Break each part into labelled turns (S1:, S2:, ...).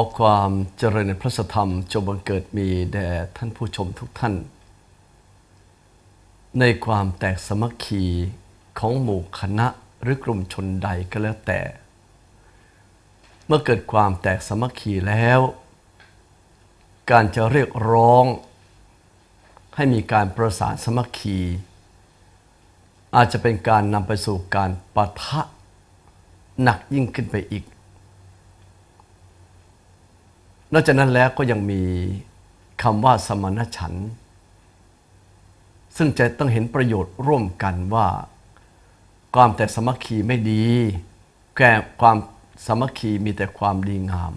S1: ขอความเจริญในพระธรรมจงบังเกิดมีแด่ท่านผู้ชมทุกท่าน ในความแตกสมัคคีของหมู่คณะหรือกลุ่มชนใดก็แล้วแต่ เมื่อเกิดความแตกสมัคคีแล้ว การจะเรียกร้อง ให้มีการประสานสมัคคี อาจจะเป็นการนำไปสู่การปะทะหนักยิ่งขึ้นไปอีก นอกจากนั้นแล้วก็ยังมีคำว่าสมณฉัน ซึ่งจะต้องเห็นประโยชน์ร่วมกันว่า ความแต่สมัคคีไม่ดีแก่ความสมัคคีมีแต่ความดีงาม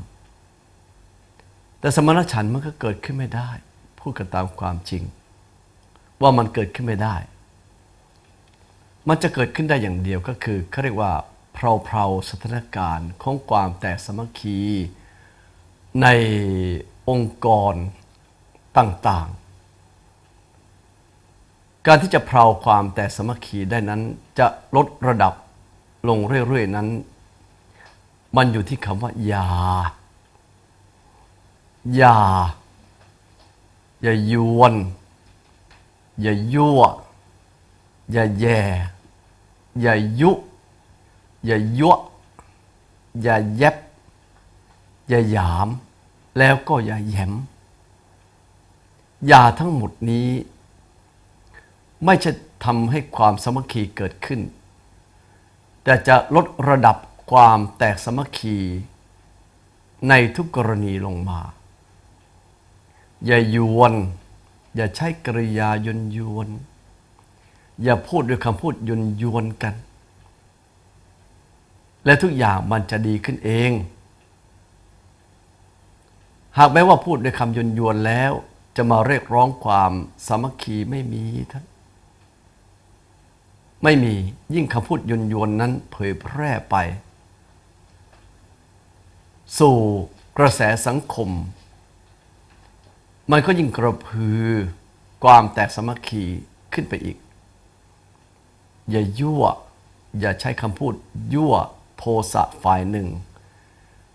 S1: แต่สมณฉันมันก็เกิดขึ้นไม่ได้ พูดกันตามความจริง ว่ามันเกิดขึ้นไม่ได้ มันจะเกิดขึ้นได้อย่างเดียวก็คือเขาเรียกว่าเพลาๆสถานการณ์ของความแตกสมัคคี ในองค์กรต่างๆ การที่จะเพาความแตกสมัคคีได้นั้น จะลดระดับลงเรื่อย ๆ นั้น มันอยู่ที่คำว่าอย่า อย่า อย่ายวน อย่ายั่ว อย่าแย่ อย่ายุ อย่ายั่วอย่าแยบ อย่าหยาม แล้วก็อย่าแยมยาทั้งหมดนี้ ไม่ใช่ทำให้ความสมัคคีเกิดขึ้น แต่จะลดระดับความแตกสมัคคีในทุกกรณีลงมา อย่ายวน อย่าใช้กริยายนยวน อย่าพูดด้วยคำพูดยนยวนกัน และทุกอย่างมันจะดีขึ้นเอง หากแม้ว่าพูดด้วยคำยนยวนแล้ว จะมาเรียกร้องความสามัคคีไม่มีท่านไม่มียิ่งคำพูดยนยวนนั้นเผยแพร่ไป สู่กระแสสังคม มันก็ยิ่งกระพือความแตกสามัคคีขึ้นไปอีก อย่ายั่ว อย่าใช้คำพูดยั่วโทสะฝ่ายหนึ่ง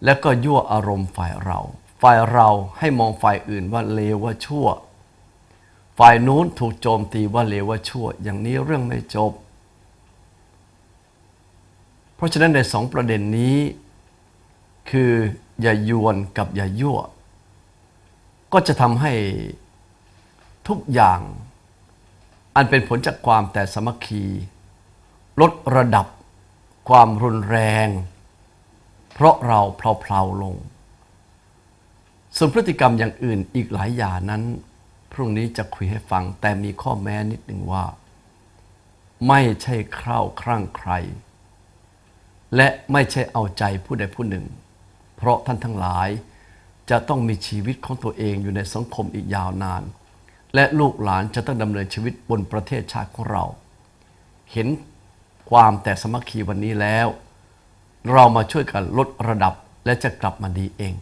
S1: แล้วก็ยั่วอารมณ์ฝ่ายเรา ฝ่ายเราให้มองฝ่ายอื่นว่าเลวว่าชั่ว ฝ่ายนู้นถูกโจมตีว่าเลวว่าชั่ว อย่างนี้เรื่องไม่จบ เพราะฉะนั้นในสองประเด็นนี้ คืออย่ายวนกับอย่ายั่ว ก็จะทำให้ทุกอย่าง อันเป็นผลจากความแต่สมัคคี ลดระดับความรุนแรง เพราะเราเพลาๆลง ส่วนพฤติกรรมอย่างอื่นอีกหลายอย่างนั้น พรุ่งนี้จะคุยให้ฟังแต่มีข้อแม้นิดหนึ่งว่า ไม่ใช่คร่าวครั่งใคร และไม่ใช่เอาใจผู้ใดผู้หนึ่ง เพราะท่านทั้งหลายจะต้องมีชีวิตของตัวเองอยู่ในสังคมอีกยาวนาน และลูกหลานจะต้องดำเนินชีวิตบนประเทศชาติของเรา เห็นความแต่สมัคคีวันนี้แล้ว เรามาช่วยกันลดระดับและจะกลับมาดีเอง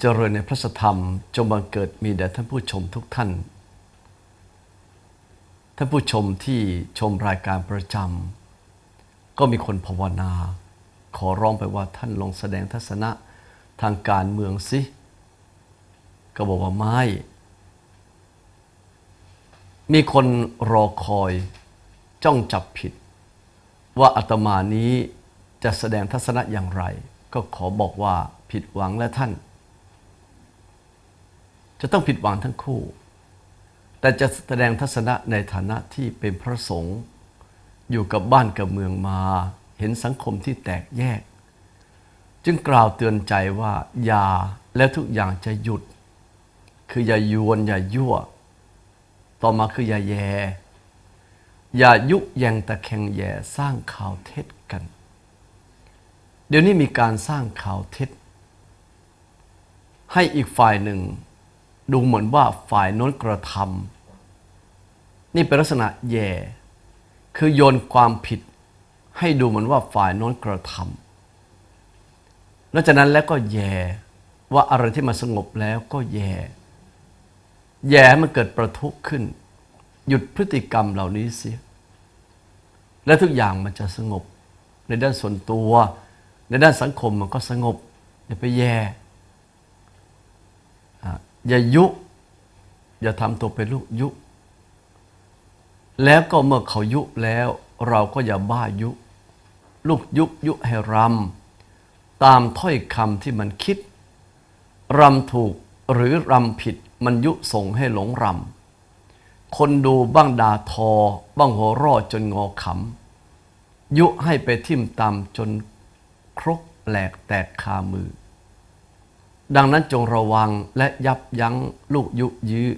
S1: เจริญในพระธรรม จงบังเกิดมีแด่ท่านผู้ชมทุกท่าน ท่านผู้ชมที่ชมรายการประจำก็มีคนภาวนา ขอร้องไปว่าท่านลองแสดงทัศนะทางการเมืองสิ ก็บอกว่าไม่ มีคนรอคอยจ้องจับผิด ว่าอาตมานี้จะแสดงทัศนะอย่างไร ก็ขอบอกว่าผิดหวังและท่าน จะต้องผิดหวังทั้งคู่ แต่จะแสดงทัศนะในฐานะที่เป็นพระสงฆ์อยู่กับบ้านกับเมืองมา เห็นสังคมที่แตกแยก จึงกล่าวเตือนใจว่าอย่าแล้วทุกอย่างจะหยุด คืออย่ายวนอย่ายั่ว ต่อมาคืออย่าแย อย่ายุยงตะแคงแย่สร้างข่าวเท็จกัน เดี๋ยวนี้มีการสร้างข่าวเท็จ ให้อีกฝ่ายหนึ่ง ดูเหมือนว่าฝ่ายโน้นกระทำนี่เป็นลักษณะแย่ คือโยนความผิด ให้ดูเหมือนว่าฝ่ายโน้นกระทำแล้วจากนั้นแล้วก็แย่ว่าอะไรที่มาสงบแล้วก็แย่ แย่ให้มันเกิดประทุขึ้น หยุดพฤติกรรมเหล่านี้เสีย และทุกอย่างมันจะสงบ ในด้านส่วนตัว ในด้านสังคมมันก็สงบอย่าไปแย่ อย่ายุ อย่าทำตัวเป็นลูกยุ แล้วก็เมื่อเขายุแล้ว เราก็อย่าบ้ายุ ลูกยุยุให้รำตามถ้อยคำที่มันคิดรำถูกหรือรำผิดมันยุส่งให้หลงรำคนดูบ้างด่าทอ บ้างหัวเรอจนงอขำยุให้ไปทิ่มตำจนครกแหลกแตกคามือ ดังนั้นจงระวังและยับยั้งลูกยุยื้อ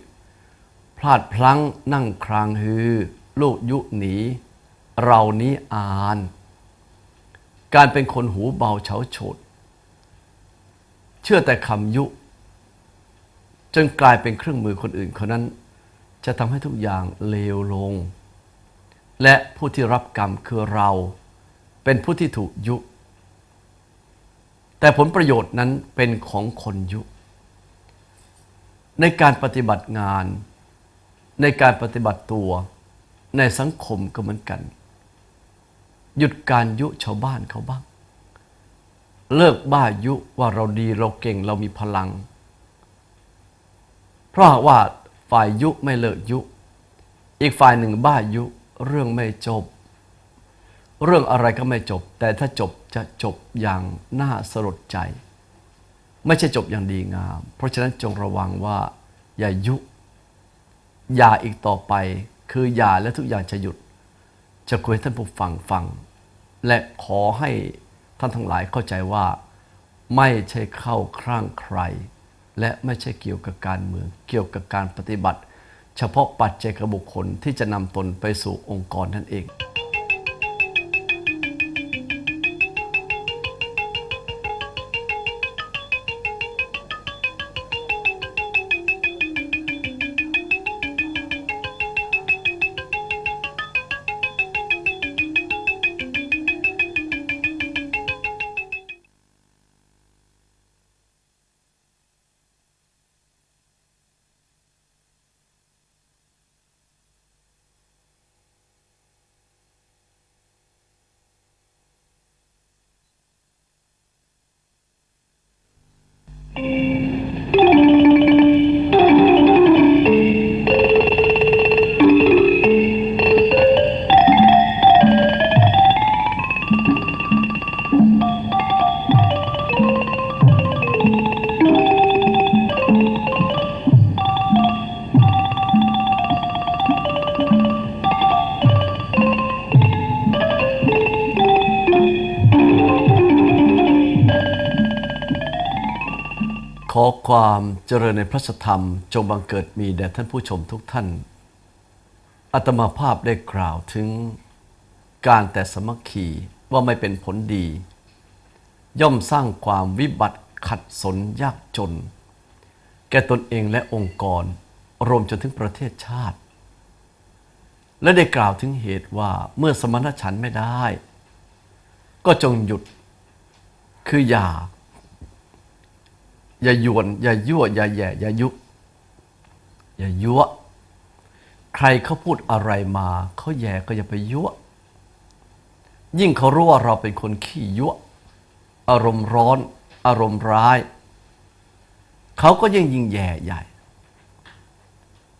S1: พลาดพลั้งนั่งครางฮือ ลูกยุหนี เรานี้อ่าน การเป็นคนหูเบาเฉาโฉดเชื่อแต่คำยุ จนกลายเป็นเครื่องมือคนอื่นคนนั้น จะทำให้ทุกอย่างเลวลง และผู้ที่รับกรรมคือเรา เป็นผู้ที่ถูกยุ แต่ผลประโยชน์นั้นเป็นของคนยุ ในการปฏิบัติงาน ในการปฏิบัติตัว ในสังคมก็เหมือนกัน หยุดการยุชาวบ้านเขาบ้าง เลิกบ้ายุว่าเราดีเราเก่งเรามีพลัง เพราะหากว่าฝ่ายยุไม่เลิกยุ อีกฝ่ายหนึ่งบ้ายุเรื่องไม่จบ เรื่องอะไรก็ไม่จบ แต่ถ้าจบจะจบอย่างน่าสลดใจ ไม่ใช่จบอย่างดีงาม เพราะฉะนั้นจงระวังว่า อย่ายุอย่าอีกต่อไป คืออย่าและทุกอย่างจะหยุด จะคุยให้ท่านผู้ฟังฟัง และขอให้ท่านทั้งหลายเข้าใจว่า ไม่ใช่เข้าครั่งใคร และไม่ใช่เกี่ยวกับการเมืองเกี่ยวกับการปฏิบัติ เฉพาะปัจเจกบุคคลที่จะนำตนไปสู่องค์กรนั่นเอง อความเจริญในพระธรรมจงบังเกิดมีแด่ท่านผู้ชมทุกท่านอัตมาภาพได้กล่าวถึงการแต่สมัคคีว่าไม่เป็นผลดี ย่อมสร้างความวิบัติขัดสนยากจน แก่ตนเองและองค์กร รวมจนถึงประเทศชาติ และได้กล่าวถึงเหตุว่าเมื่อสมณฉันไม่ได้ ก็จงหยุดคืออย่า อย่ายวน อย่ายั่ว อย่าแย่ อย่ายุอย่ายั่ว ใครเขาพูดอะไรมา เขาแย่ก็อย่าไปยั่ว ยิ่งเขารู้ว่าเราเป็นคนขี้ยั่ว อารมณ์ร้อน อารมณ์ร้าย เขาก็ยิ่งยิ่งแย่ใหญ่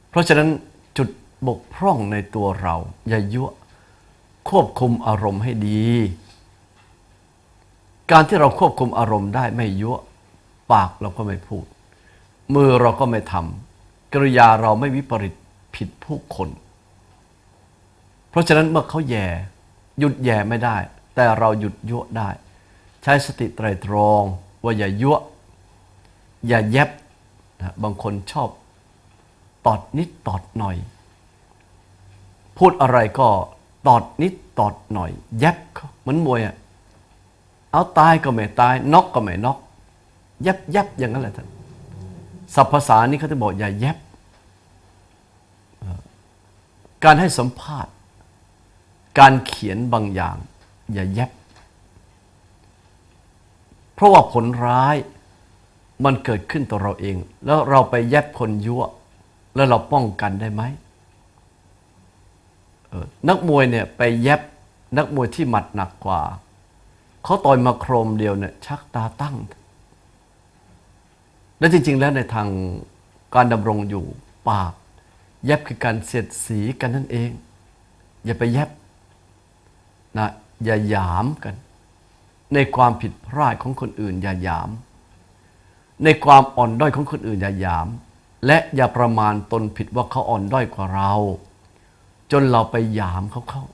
S1: เพราะฉะนั้นจุดบกพร่องในตัวเรา อย่ายั่ว ควบคุมอารมณ์ให้ดี การที่เราควบคุมอารมณ์ได้ไม่ยั่ว ปากเราก็ไม่พูด มือเราก็ไม่ทำกริยาเราไม่วิปริตผิดผู้คน เพราะฉะนั้นเมื่อเขาแย่หยุดแย่ไม่ได้ แต่เราหยุดยั่วได้ ใช้สติไตรตรองว่าอย่ายั่วอย่าแยบนะบางคนชอบตอดนิดตอดหน่อย พูดอะไรก็ตอดนิดตอดหน่อย แยบเหมือนมวยอะเอาตายก็ไม่ตายน็อกก็ไม่น็อก ยบแยบอย่างนั้นแหละท่านศัพท์ภาษานี้เขาจะบอกอย่าแยบการให้สัมภาษณ์ การเขียนบางอย่าง อย่าแยบเพราะว่าผลร้ายมันเกิดขึ้นต่อเราเอง แล้วเราไปแยบคนยั่ว แล้วเราป้องกันได้ไหมออนักมวยเนี่ยไปแยบนักมวยที่หมัดหนักกว่า เขาต่อยมาโครมเดียวเนี่ยชักตาตั้ง และจริง ๆ แล้วในทางการดำรงอยู่ปาก แยบคือการเสียดสีกันนั่นเอง อย่าไปแยบนะอย่าหยามกัน ในความผิดพลาดของคนอื่น อย่าหยาม ในความอ่อนด้อยของคนอื่น อย่าหยาม และอย่าประมาณตนผิดว่าเขาอ่อนด้อยกว่าเรา จนเราไปหยามเขาเข้า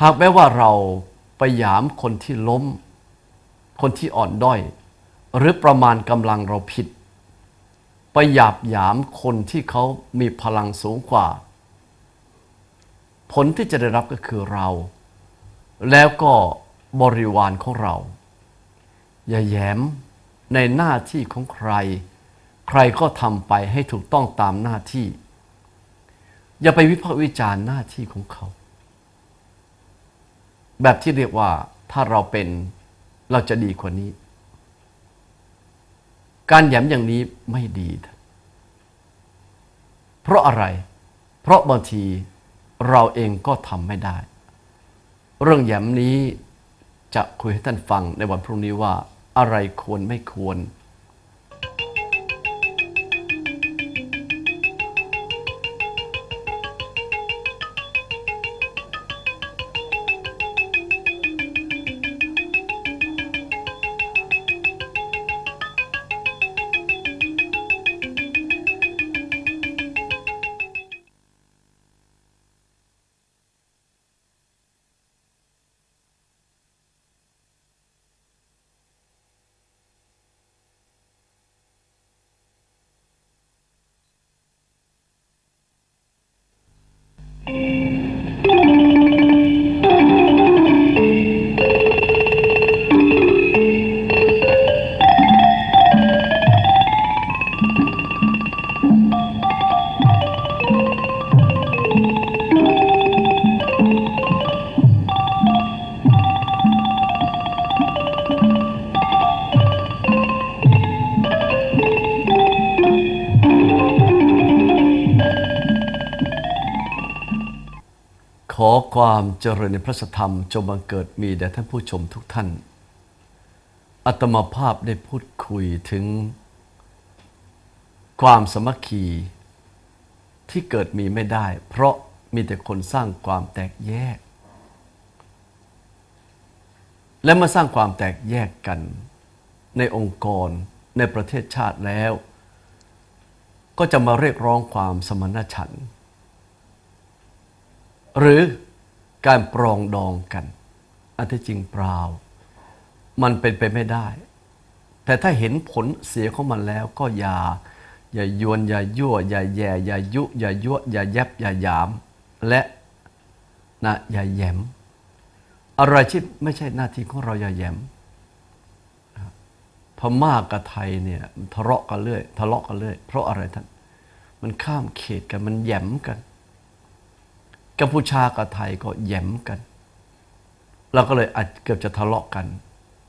S1: หากแม้ว่าเราไปหยามคนที่ล้ม คนที่อ่อนด้อย หรือประมาณกำลังเราผิด ไปหยาบหยามคนที่เขามีพลังสูงกว่า ผลที่จะได้รับก็คือเรา แล้วก็บริวารของเรา อย่าแย้มในหน้าที่ของใคร ใครก็ทำไปให้ถูกต้องตามหน้าที่ อย่าไปวิพากษ์วิจารณ์หน้าที่ของเขา แบบที่เรียกว่าถ้าเราเป็นเราจะดีกว่านี้ การแย้มอย่างนี้ไม่ดี เพราะอะไร เพราะบางทีเราเองก็ทำไม่ได้ เรื่องแย้มนี้จะคุยให้ท่านฟังในวันพรุ่งนี้ว่าอะไรควรไม่ควร อความเจริญในพระธรรมจงบังเกิดมีแด่ท่านผู้ชมทุกท่าน อัตมาภาพได้พูดคุยถึง ความสมัคคีที่เกิดมีไม่ได้ เพราะมีแต่คนสร้างความแตกแยก และมาสร้างความแตกแยกกัน ในองค์กรในประเทศชาติแล้ว ก็จะมาเรียกร้องความสมณฉันท์ หรือการปรองดองกัน อันที่จริงเปล่า มันเป็นไปไม่ได้ แต่ถ้าเห็นผลเสียของมันแล้วก็อย่า อย่ายวน อย่ายั่ว อย่าแย่ อย่ายุ อย่ายั่ว อย่าแยบ อย่ายาม และนะอย่าแยม อะไรที่ไม่ใช่หน้าที่ของเราอย่าแยมพม่ากับไทยเนี่ยทะเลาะกันเรื่อยทะเลาะกันเรื่อยเพราะอะไรท่าน มันข้ามเขตกันมันแยมกัน กัมพูชากับไทยก็แย่มกัน เราก็เลยอาจเกือบจะทะเลาะกัน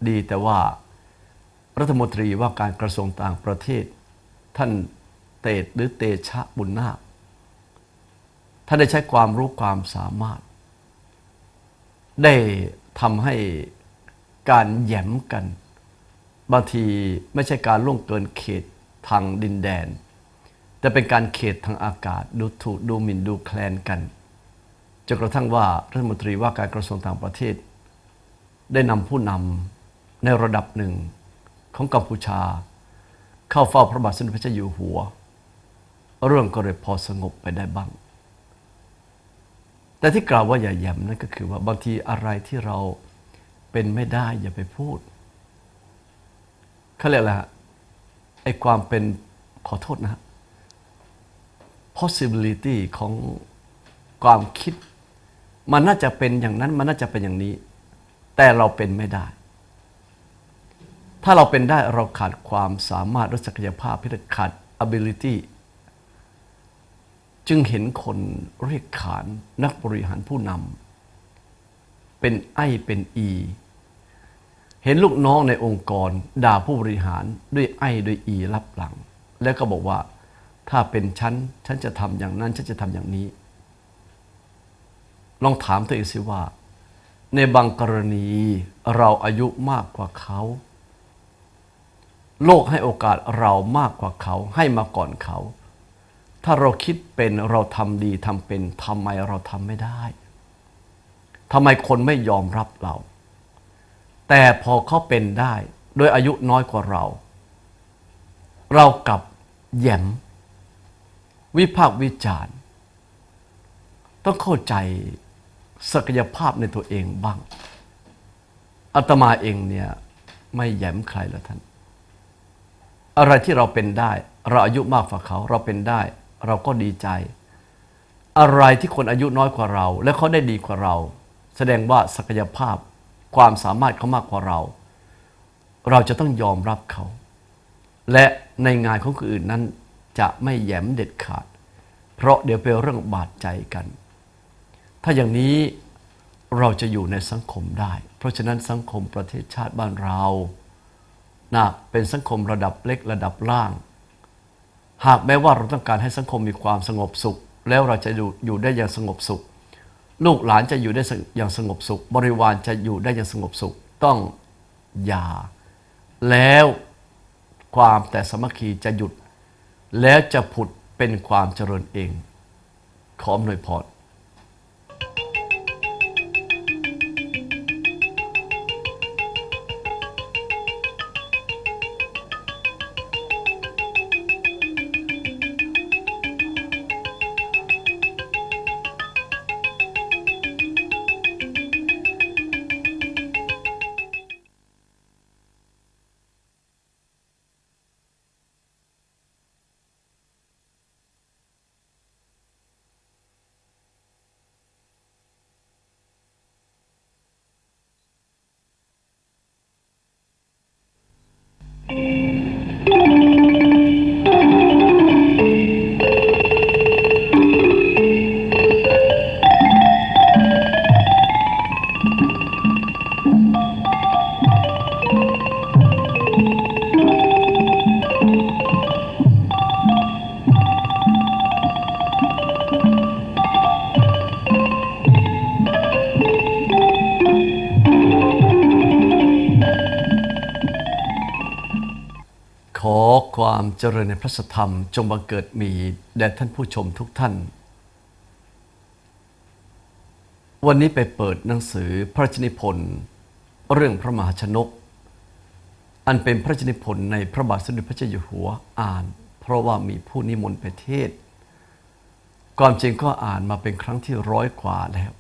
S1: ดีแต่ว่ารัฐมนตรีว่าการกระทรวงต่างประเทศ ท่านเตดหรือเตชะบุญนาคท่านได้ใช้ความรู้ความสามารถ ได้ทำให้การแย่มกันบางทีไม่ใช่การล่วงเกินเขตทางดินแดน แต่เป็นการเขตทางอากาศดูถูกดูหมิ่นดูแคลนกัน จนกระทั่งว่ารัฐมนตรีว่าการกระทรวงต่างประเทศ ได้นำผู้นำในระดับหนึ่งของกัมพูชา เข้าเฝ้าพระบาทสมเด็จพระเจ้าอยู่หัว เรื่องก็เลยพอสงบไปได้บ้าง แต่ที่กล่าวว่าอย่าแย้มนั่นก็คือว่าบางทีอะไรที่เราเป็นไม่ได้อย่าไปพูดเขาเรียกอะไรฮะไอ้ความเป็นขอโทษนะฮะ possibility ของความคิด มันน่าจะเป็นอย่างนั้นมันน่าจะเป็นอย่างนี้ แต่เราเป็นไม่ได้ ถ้าเราเป็นได้เราขาดความสามารถหรือศักยภาพพิเศษขาด ability จึงเห็นคนเรียกขานนักบริหารผู้นำเป็นไอเป็นอี เห็นลูกน้องในองค์กรด่าผู้บริหารด้วยไอด้วยอีรับหลัง แล้วก็บอกว่าถ้าเป็นฉัน ฉันจะทำอย่างนั้น ฉันจะทำอย่างนี้ ลองถามตัวเองสิว่า ในบางกรณีเราอายุมากกว่าเขา โลกให้โอกาสเรามากกว่าเขาให้มาก่อนเขา ถ้าเราคิดเป็นเราทำดีทำเป็นทำไมเราทำไม่ได้ทำไมคนไม่ยอมรับเรา แต่พอเขาเป็นได้โดยอายุน้อยกว่าเรา เรากับแยมวิพากษ์วิจารณ์ ต้องเข้าใจ ศักยภาพในตัวเองบ้างอาตมาเองเนี่ยไม่แหยมใครละท่าน อะไรที่เราเป็นได้ เราอายุมากกว่าเขา เราเป็นได้ เราก็ดีใจ อะไรที่คนอายุน้อยกว่าเรา และเขาได้ดีกว่าเรา แสดงว่าศักยภาพความสามารถเขามากกว่าเรา เราจะต้องยอมรับเขา และในงานของคนอื่นนั้นจะไม่แหยมเด็ดขาด เพราะเดี๋ยวเป็นเรื่องบาดใจกัน ถ้าอย่างนี้เราจะอยู่ในสังคมได้ เพราะฉะนั้นสังคมประเทศชาติบ้านเรานะเป็นสังคมระดับเล็กระดับล่าง หากแม้ว่าเราต้องการให้สังคมมีความสงบสุข แล้วเราจะอยู่อยู่ได้อย่างสงบสุข ลูกหลานจะอยู่ได้อย่างสงบสุข บริวารจะอยู่ได้อย่างสงบสุข ต้องอย่า แล้วความแต่สมัคคีจะหยุด แล้วจะผุดเป็นความเจริญเอง ขออำนวยพร จริญในพระธรรมจงบังเกิดมีแด่ท่านผู้ชมทุกท่าน วันนี้ไปเปิดหนังสือพระราชนิพนธ์เรื่องพระมหาชนก อันเป็นพระราชนิพนธ์ในพระบาทสมเด็จพระเจ้าอยู่หัวอ่าน เพราะว่ามีผู้นิมนต์ไปเทศความจริงก็อ่านมาเป็นครั้งที่ร้อยกว่าแล้ว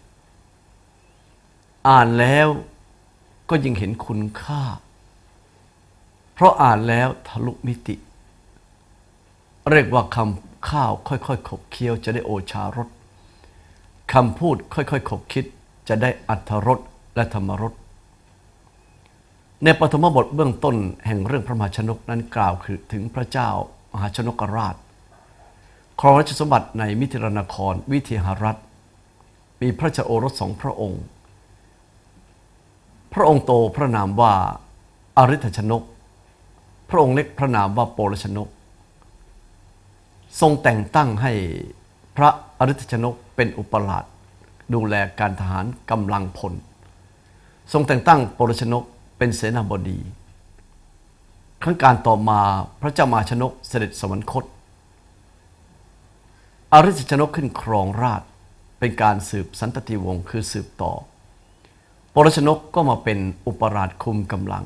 S1: อ่านแล้วก็ยิ่งเห็นคุณค่า เพราะอ่านแล้วทะลุมิติ เรียกว่าคำข้าวค่อยๆขบเคี้ยวจะได้โอชารสคำพูดค่อยๆขบคิดจะได้อัธรสและธรรมรสในปฐมบทเบื้องต้นแห่งเรื่องพระมหาชนกนั้นกล่าวคือถึงพระเจ้ามหาชนกราช ครองราชสมบัติในมิถิรนครวิเทหรัฐ มีพระเจ้าโอรสสองพระองค์ พระองค์โตพระนามว่าอาริธชนก พระองค์เล็กพระนามว่าโปรชนก ทรงแต่งตั้งให้พระอริธชนกเป็นอุปราชดูแลการทหารกำลังพล ทรงแต่งตั้งโปรชนกเป็นเสนาบดี ครั้งการต่อมาพระเจ้ามาชนกเสด็จสวรรคต อริชนกขึ้นครองราชเป็นการสืบสันตติวงศ์คือสืบต่อ ปรชนกก็มาเป็นอุปราชคุมกำลัง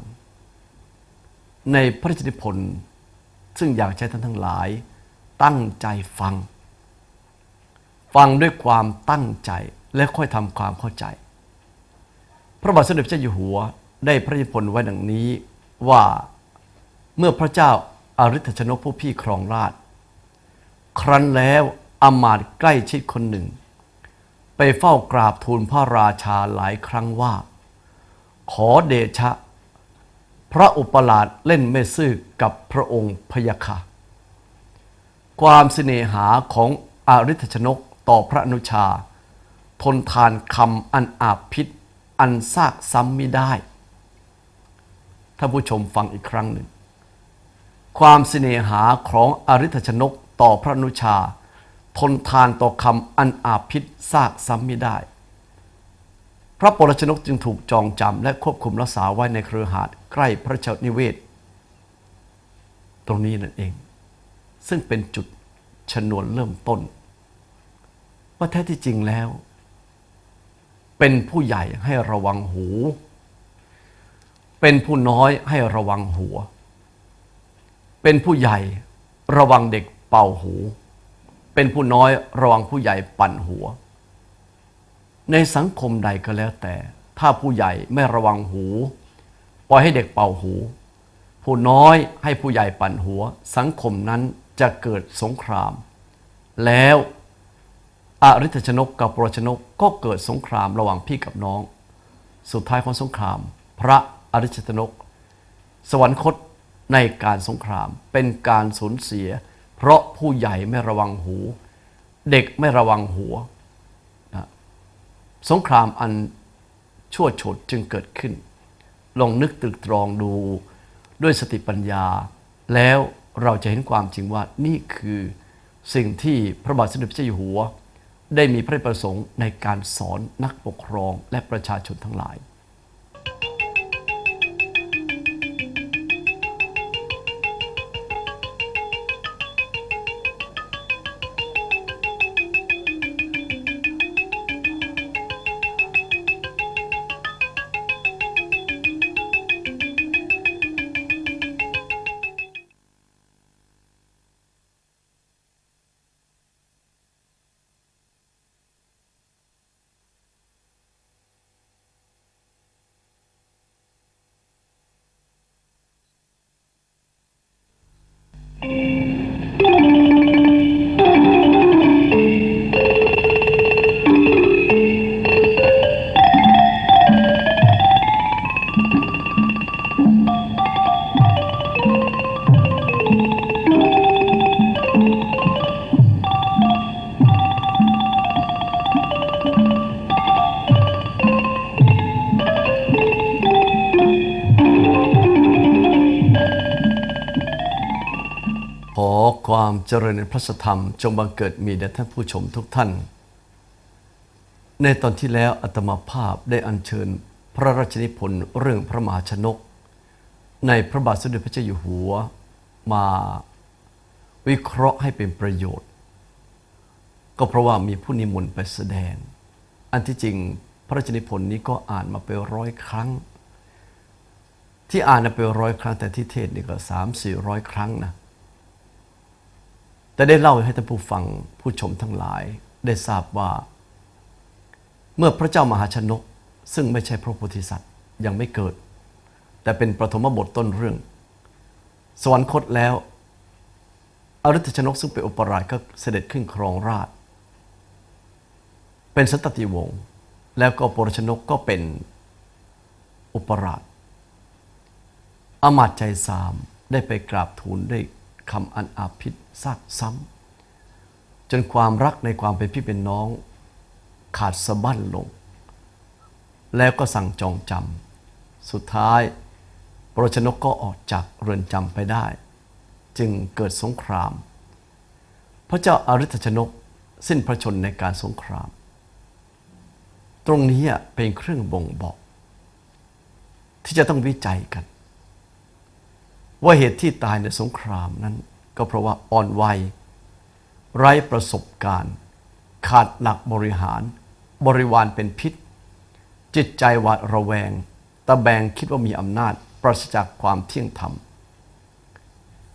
S1: ในพระราชนิพนธ์ซึ่งอยากใช้ท่านทั้งหลาย ตั้งใจฟัง ฟังด้วยความตั้งใจและค่อยทำความเข้าใจ พระบาทสมเด็จพระเจ้าอยู่หัวได้พระราชนิพนธ์ไว้ดังนี้ว่าเมื่อพระเจ้าอาริธชนกผู้พี่ครองราช ครั้นแล้วอมาตใกล้ชิดคนหนึ่ง ไปเฝ้ากราบทูลพระราชาหลายครั้งว่า ขอเดชะ พระอุปราชเล่นไม่ซื่อกับพระองค์พยาค่ะ ความเสน่หาของอริธชนกต่อพระอนุชา ทนทานคำอันอาบพิษ อันซากซ้ำไม่ได้ท่านผู้ชมฟังอีกครั้งหนึ่ง ความเสน่หาของอริธชนกต่อพระอนุชา ทนทานต่อคำอันอาบพิษซากซ้ำไม่ได้ พระปรชนกจึงถูกจองจำและควบคุมรักษาไว้ในเครือหาดใกล้พระเจ้านิเวศ ตรงนี้นั่นเอง ซึ่งเป็นจุดชนวนเริ่มต้น ว่าแท้ที่จริงแล้ว เป็นผู้ใหญ่ให้ระวังหู เป็นผู้น้อยให้ระวังหัว เป็นผู้ใหญ่ระวังเด็กเป่าหู เป็นผู้น้อยระวังผู้ใหญ่ปั่นหัว ในสังคมใดก็แล้วแต่ ถ้าผู้ใหญ่ไม่ระวังหู ปล่อยให้เด็กเป่าหู ผู้น้อยให้ผู้ใหญ่ปั่นหัว สังคมนั้น จะเกิดสงคราม แล้วอริธชนกกับปรชนกก็เกิดสงครามระหว่างพี่กับน้อง สุดท้ายของสงคราม พระอริชนก สวรรคตในการสงครามเป็นการสูญเสีย เพราะผู้ใหญ่ไม่ระวังหู เด็กไม่ระวังหัวนะสงครามอันชั่วโฉดจึงเกิดขึ้น ลองนึกตรึกตรองดูด้วยสติปัญญา แล้ว เราจะเห็นความจริงว่านี่คือสิ่งที่พระบาทสมเด็จพระเจ้าอยู่หัว ได้มีพระประสงค์ในการสอนนักปกครองและประชาชนทั้งหลาย ความเจริญในพระธรรม จงบังเกิดมีแด่ท่านผู้ชมทุกท่าน ในตอนที่แล้วอาตมาภาพได้อัญเชิญพระราชนิพนธ์เรื่องพระมหาชนก ในพระบาทสมเด็จพระเจ้าอยู่หัว มาวิเคราะห์ให้เป็นประโยชน์ ก็เพราะว่ามีผู้นิมนต์ไปแสดง อันที่จริงพระราชนิพนธ์นี้ก็อ่านมาไปร้อยครั้ง ที่อ่านมาไปร้อยครั้งแต่ที่เทศนี่ก็สามสี่ร้อยครั้งนะ แต่ได้เล่าให้ท่านผู้ฟังผู้ชมทั้งหลายได้ทราบว่า เมื่อพระเจ้ามหาชนกซึ่งไม่ใช่พระโพธิสัตว์ยังไม่เกิด แต่เป็นปฐมบทต้นเรื่อง สวรรคตแล้วอริธชนกซึ่งเป็นอุปราชก็เสด็จขึ้นครองราช เป็นสันตติวงศ์แล้วก็ปรชนกก็เป็นอุปราชอมาตย์ใจสามได้ไปกราบทูลได้ คำอันอาภิษซากซ้ำจนความรักในความเป็นพี่เป็นน้อง ขาดสะบั้นลง แล้วก็สั่งจองจำสุดท้ายปรชนกก็ออกจากเรือนจำไปได้ จึงเกิดสงคราม พระเจ้าอาริธชนกสิ้นพระชนในการสงคราม ตรงนี้เป็นเครื่องบ่งบอก ที่จะต้องวิจัยกัน ว่าเหตุที่ตายในสงครามนั้น ก็เพราะว่าอ่อนวัย ไร้ประสบการณ์ ขาดหลักบริหาร บริวารเป็นพิษ จิตใจหวาดระแวง ตะแบงคิดว่ามีอำนาจปราศจากความเที่ยงธรรม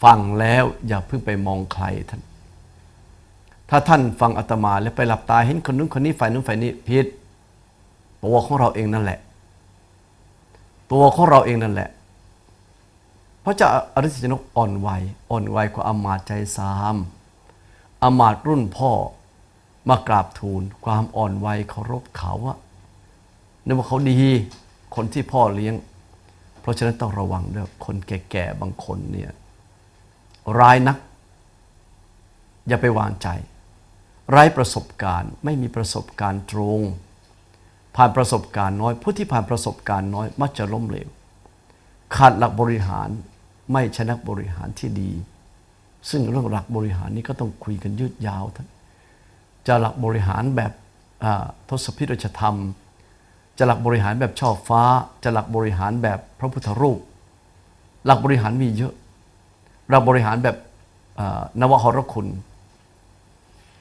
S1: ฟังแล้วอย่าเพิ่งไปมองใครท่าน ถ้าท่านฟังอาตมาแล้วไปหลับตาเห็นคนนู้นคนนี้ฝ่ายนู้นฝ่ายนี้ผิดตัวของเราเองนั่นแหละ ตัวของเราเองนั่นแหละ พระเจ้าอริสชนกอ่อนวัยอ่อนวัยกว่าอมาตย์ใจสามอมาตย์รุ่นพ่อมากราบทูล ความอ่อนวัยเคารพเขาอะนึกว่าเขาดีคนที่พ่อเลี้ยง เพราะฉะนั้นต้องระวังด้วยคนแก่ๆบางคนเนี่ยร้ายนัก อย่าไปวางใจ ไร้ประสบการณ์ ไม่มีประสบการณ์ตรง ผ่านประสบการณ์น้อย ผู้ที่ผ่านประสบการณ์น้อย มักจะล้มเหลวขาดหลักบริหาร ไม่ใช่นักบริหารที่ดี ซึ่งเรื่องหลักบริหารนี้ก็ต้องคุยกันยืดยาวท่านจะหลักบริหารแบบทศพิรชธรรม จะหลักบริหารแบบช่อฟ้า จะหลักบริหารแบบพระพุทธรูป หลักบริหารมีเยอะหลักบริหารแบบนวหรคุณ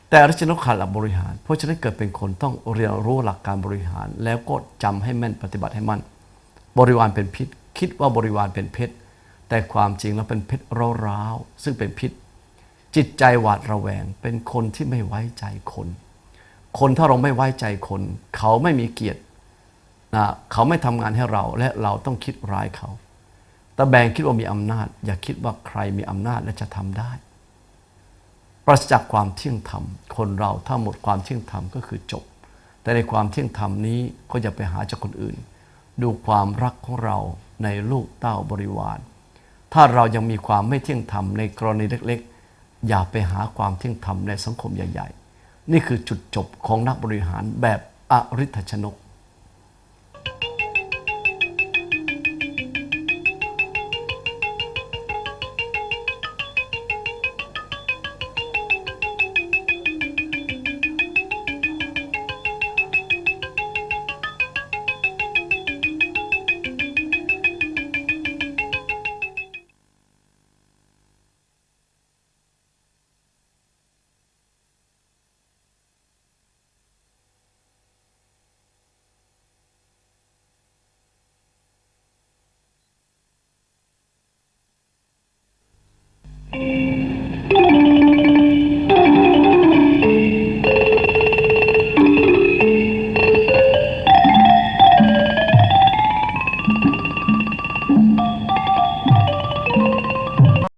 S1: แต่ริชนกขาดหลักบริหาร เพราะฉะนั้นเกิดเป็นคนต้องเรียนรู้หลักการบริหาร แล้วก็จำให้แม่นปฏิบัติให้มั่น บริวารเป็นพิษ คิดว่าบริวารเป็นเพชร แต่ความจริงแล้วเป็นเพชรร้าวๆซึ่งเป็นพิษ จิตใจหวาดระแวง เป็นคนที่ไม่ไว้ใจคน คนถ้าเราไม่ไว้ใจคน เขาไม่มีเกียรตินะเขาไม่ทำงานให้เราและเราต้องคิดร้ายเขาตะแบงคิดว่ามีอำนาจ อย่าคิดว่าใครมีอำนาจและจะทำได้ปราศจากความเที่ยงธรรม คนเราถ้าหมดความเที่ยงธรรมก็คือจบ แต่ในความเที่ยงธรรมนี้ก็อย่าไปหาจากคนอื่น ดูความรักของเราในลูกเต้าบริวาร ถ้าเรายังมีความไม่เที่ยงธรรมในกรณีเล็กๆ อย่าไปหาความเที่ยงธรรมในสังคมใหญ่ ๆ นี่คือจุดจบของนักบริหารแบบอริธชนก